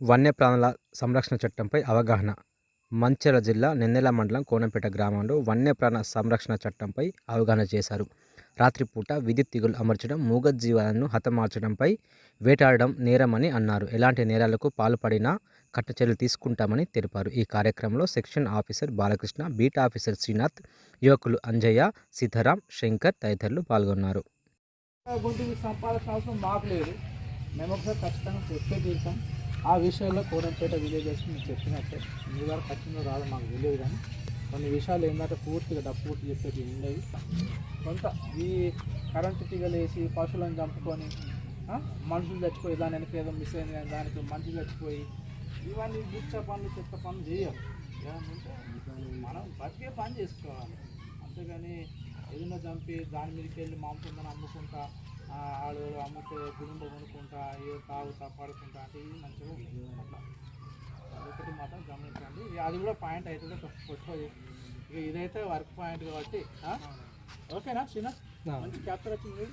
వన్యప్రాణుల సంరక్షణ చట్టంపై అవగాహన. మంచిర్యాల జిల్లా నెన్నెల మండలం కోనంపేట గ్రామంలో వన్యప్రాణ సంరక్షణ చట్టంపై అవగాహన చేశారు. రాత్రిపూట విద్యుత్ తీగలు అమర్చడం మూగజీవాలను హతమార్చడంపై వేటాడడం నేరమని అన్నారు. ఎలాంటి నేరాలకు పాల్పడినా కఠిన చర్యలు తీసుకుంటామని తెలిపారు. ఈ కార్యక్రమంలో section officer Balakrishna beat officer Srinath యువకులు అంజయ్య సీతారాం శంకర్ తదితరులు పాల్గొన్నారు. సంపాదించిన అవసరం మాకు లేదు. మేము ఒకసారి ఖచ్చితంగా ఆ విషయాల్లో కోరంపేట విలేజెస్ మీకు చెప్పినట్టే. మీ వారు ఖచ్చితంగా రాదు మాకు తెలియదు కానీ కొన్ని విషయాలు ఏంటంటే పూర్తిగా డబ్బు పూర్తి చెప్పేది ఉండేవి కొంత ఈ కరెంటు తీగలు వేసి పశువులను చంపుకొని మనుషులు చచ్చిపోయి దాని వెనక ఏదో మిస్ అయింది కానీ దానికి మనిషి చచ్చిపోయి ఇవన్నీ గుచ్చ పనులు చెత్త పనులు చేయాలి ఏమంటే మనం బతికే పని చేసుకోవాలి. అంతేగాని ఏదైనా చంపి దాని మీదకి వెళ్ళి మాంసం అమ్ముకుంటా ఆడు అమ్ముతే గుడుంబ కొనుక్కుంటా ఏ తాగుతా పడుకుంటా అంటే ఇది మంచిగా ఉంటుంది అట్లా అదొకటి మాత్రం గమనించండి. ఇక అది కూడా పాయింట్ అవుతుంది ఫస్ట్ ఇక ఇదైతే వర్క్ పాయింట్ కాబట్టి? ఓకేనా శ్రీనాథ్ మంచి క్యాప్చర్ వచ్చింది.